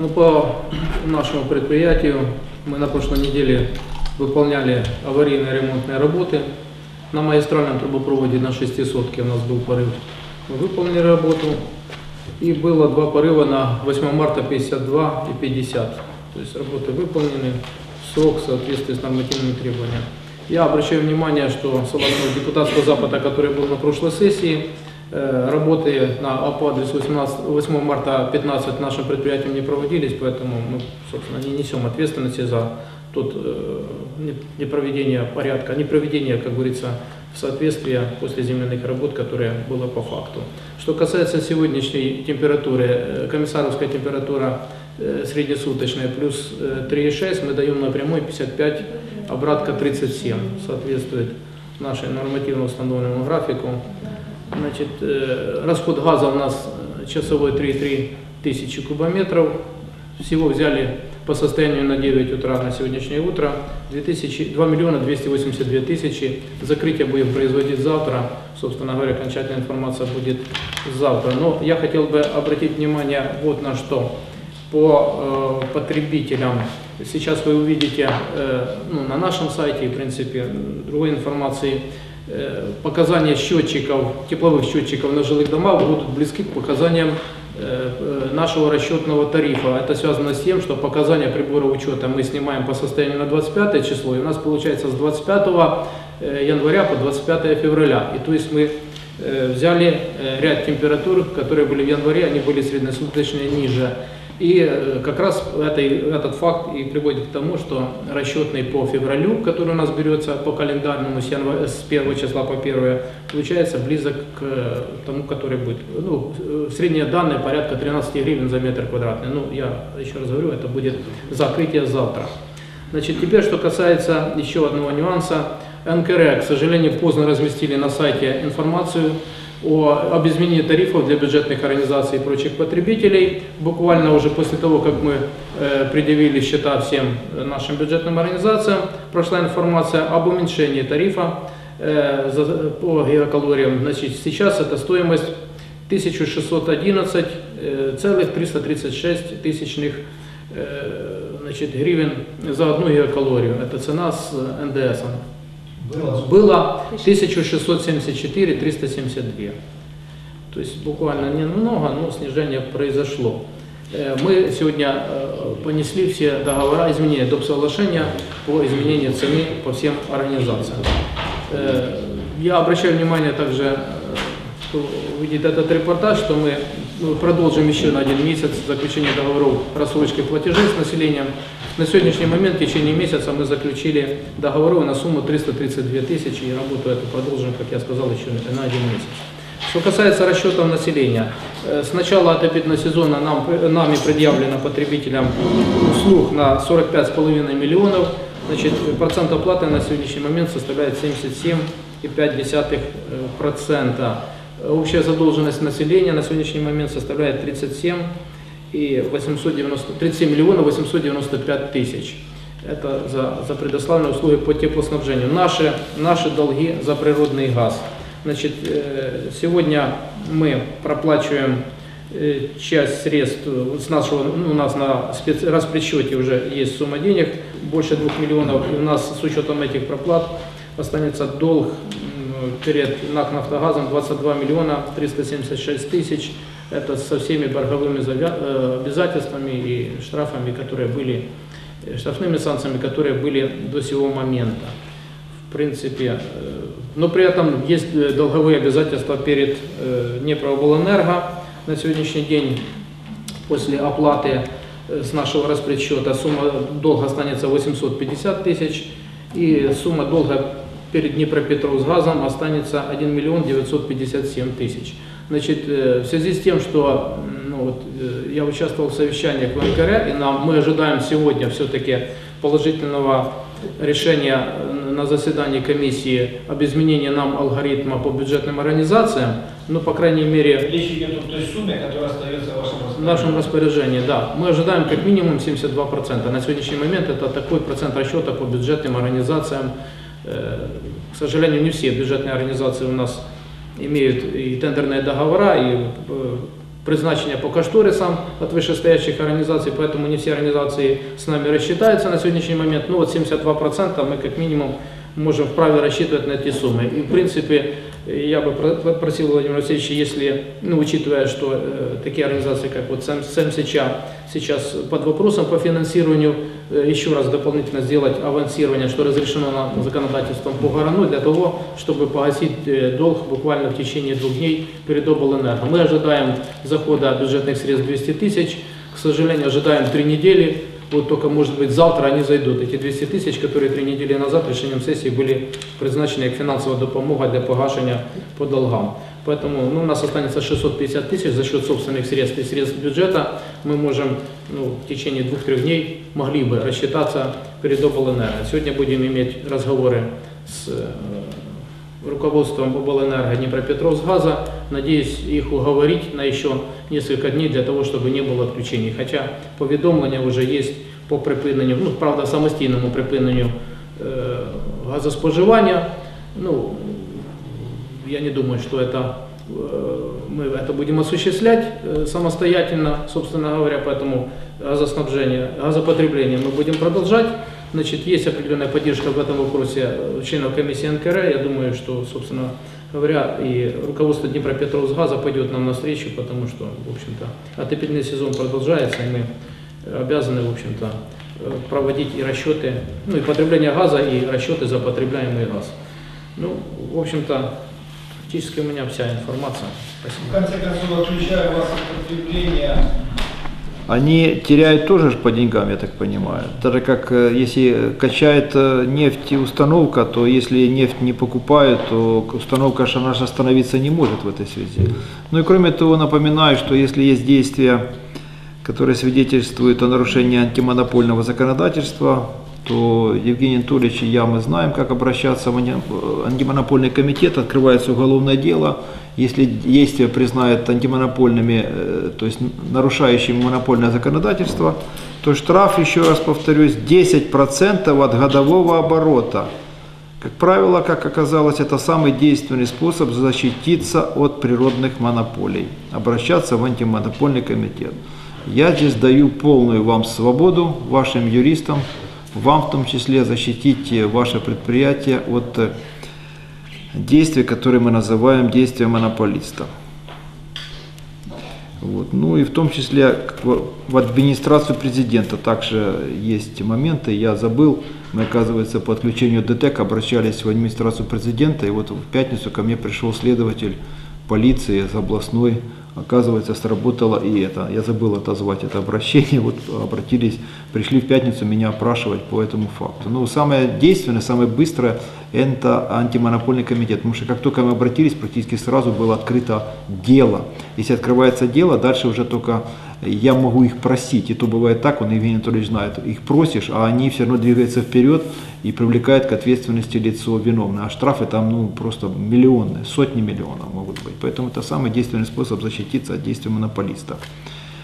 Ну, по нашему предприятию мы на прошлой неделе выполняли аварийные ремонтные работы. На магистральном трубопроводе на шестисотке у нас был порыв. Мы выполнили работу. И было два порыва на 8 марта 52 и 50. То есть работы выполнены срок в соответствии с нормативными требованиями. Я обращаю внимание, что депутатского запада, который был на прошлой сессии, работы на по адресу 18 8 марта 15 нашим предприятием не проводились, поэтому мы, собственно, не несем ответственности за тот э, не- непроведение порядка, непроведение, как говорится, в соответствии после земляных работ, которые было по факту. Что касается сегодняшней температуры, э, комиссаровская температура э, среднесуточная плюс э, 3,6, мы даем напрямую 55, обратка 37, соответствует нашей нормативно установленному графику. Значит, э, расход газа у нас э, часовой 3,3 тысячи кубометров. Всего взяли по состоянию на 9 утра на сегодняшнее утро 2000, 2 миллиона 282 тысячи. Закрытие будем производить завтра. Собственно говоря, окончательная информация будет завтра. Но я хотел бы обратить внимание вот на что. По э, потребителям. Сейчас вы увидите э, ну, на нашем сайте, в принципе, другой информации, показания счетчиков, тепловых счетчиков на жилых домах будут близки к показаниям э, э, нашего расчетного тарифа. Это связано с тем, что показания прибора учета мы снимаем по состоянию на 25 число, и у нас получается с 25 э, января по 25 февраля. И то есть мы э, взяли э, ряд температур, которые были в январе, они были среднесуточные ниже. И э, как раз этой- этот факт и приводит к тому, что расчетный по февралю, который у нас берется по календарному с 1 числа по 1, получается близок к э, тому, который будет. Ну, э, средние данные порядка 13 гривен за метр квадратный. Ну, я еще раз говорю, это будет закрытие завтра. Значит, теперь, что касается еще одного нюанса. НКР, к сожалению, поздно разместили на сайте информацию о, об изменении тарифов для бюджетных организаций и прочих потребителей. Буквально уже после того, как мы э, предъявили счета всем э, нашим бюджетным организациям, прошла информация об уменьшении тарифа э, за- по гигакалориям. Значит, сейчас это стоимость 1611 э, целых 336 тысячных э, значит, гривен за одну гигакалорию. Это цена с э, НДС. Было. Было 1674 372. То есть буквально немного, но снижение произошло. Э, Мы сегодня э, понесли все договора, изменения доп. соглашения по изменению цены по всем организациям. Э, Я обращаю внимание также, кто увидит этот репортаж, что мы продолжим еще на один месяц заключение договоров рассрочки платежей с населением. На сегодняшний момент в течение месяца мы заключили договоры на сумму 332 тысячи и работу эту продолжим, как я сказал, еще на один месяц. Что касается расчетов населения, э, с начала отопительного сезона нам, нами предъявлено потребителям услуг на 45,5 миллионов. Значит, процент оплаты на сегодняшний момент составляет 77,5%. Общая задолженность населения на сегодняшний момент составляет 37 и 890, 37 миллионов 895 тысяч. Это за, за предоставленные услуги по теплоснабжению. Наши, наши долги за природный газ. Значит, э, сегодня мы проплачиваем э, часть средств э, с нашего, ну, у нас на спец, распредсчете уже есть сумма денег, больше 2 миллионов, и у нас с учетом этих проплат останется долг м, перед НАК «Нафтогазом» 22 миллиона 376 тысяч. Это со всеми борговыми э, обязательствами и штрафами, которые были, э, штрафными санкциями, которые были до сего момента. В принципе, э, но при этом есть долговые обязательства перед Днепрооблэнерго. На сегодняшний день после оплаты с нашего распредсчета сумма долга останется 850 тысяч и сумма долга перед Днепропетровсгазом останется 1 миллион 957 тысяч. Значит, э, в связи с тем, что ну, вот, э, я участвовал в совещаниях в НКР, и нам, мы ожидаем сегодня все-таки положительного решения э, на заседании комиссии об изменении нам алгоритма по бюджетным организациям, ну, по крайней мере, Речь идет о той сумме, которая остается в вашем в нашем распоряжении, да. Мы ожидаем как минимум 72%. На сегодняшний момент это такой процент расчета по бюджетным организациям. К сожалению, не все бюджетные организации у нас имеют и тендерные договора, и э, призначения по кошторисам от вышестоящих организаций, поэтому не все организации с нами рассчитаются на сегодняшний момент. Ну вот 72% мы как минимум можем вправе рассчитывать на эти суммы. И в принципе я бы про- просил Владимира Васильевича, если, ну, учитывая, что э, такие организации, как вот СЭМ- СЭМСИЧА сейчас под вопросом по финансированию, э, еще раз дополнительно сделать авансирование, что разрешено законодательством по Горану, для того, чтобы погасить э, долг буквально в течение двух дней перед облэнерго. Мы ожидаем захода бюджетных средств 200 тысяч, к сожалению, ожидаем три недели, вот только, может быть, завтра они зайдут. Эти 200 тысяч, которые три недели назад решением сессии были призначены как финансовая допомога для погашения по долгам. Поэтому ну, у нас останется 650 тысяч за счет собственных средств и средств бюджета. Мы можем ну, в течение двух-трех дней могли бы рассчитаться перед облэнерго. Сегодня будем иметь разговоры с э, руководством облэнерго Днепропетровсгаза. Надеюсь их уговорить на еще несколько дней для того, чтобы не было отключений. Хоча повідомлення вже є по припиненню, ну правда, самостійному припиненню е, газоспоживання. Ну, я не думаю, что это э, мы это будем осуществлять э, самостоятельно, собственно говоря, поэтому газоснабжение, газопотребление мы будем продолжать. Значит, есть определенная поддержка в этом вопросе э, членов комиссии НКР. Я думаю, что, собственно говоря, и руководство Днепропетровсгаза пойдет нам навстречу, потому что, в общем-то, отопительный сезон продолжается, и мы обязаны, в общем-то, э, проводить и расчеты, ну и потребление газа, и расчеты за потребляемый газ. Ну, в общем-то, фактически у меня вся информация. В Спасибо. конце концов, отключая вас от потребления, Они теряют тоже ж по деньгам, я так понимаю. Даже как э, если качает э, нефть и установка, то если нефть не покупают, то установка же остановиться не может в этой связи. Ну и кроме того, напоминаю, что если есть действия, которые свидетельствуют о нарушении антимонопольного законодательства, то Евгений Анатольевич и я, мы знаем, как обращаться в антимонопольный комитет, открывается уголовное дело, если действия признают антимонопольными, э, то есть нарушающими монопольное законодательство, то штраф, еще раз повторюсь, 10% от годового оборота. Как правило, как оказалось, это самый действенный способ защититься от природных монополий, обращаться в антимонопольный комитет. Я здесь даю полную вам свободу, вашим юристам, вам в том числе защитить э, ваше предприятие от э, действий, которые мы называем действия монополиста. Вот. Ну и в том числе в администрацию президента также есть моменты. Я забыл, мы, оказывается, по отключению ДТЭК обращались в администрацию президента, и вот в пятницу ко мне пришел следователь полиции из областной, оказывается, сработало и это. Я забыл отозвать это обращение, вот обратились, пришли в пятницу меня опрашивать по этому факту. Ну, самое действенное, самое быстрое – это антимонопольный комитет, потому что как только мы обратились, практически сразу было открыто дело. Если открывается дело, дальше уже только я могу их просить, и то бывает так, он Евгений Анатольевич знает, их просишь, а они все равно двигаются вперед и привлекают к ответственности лицо виновное. А штрафы там ну, просто миллионные, сотни миллионов могут быть. Поэтому это самый действенный способ защититься от действий монополиста.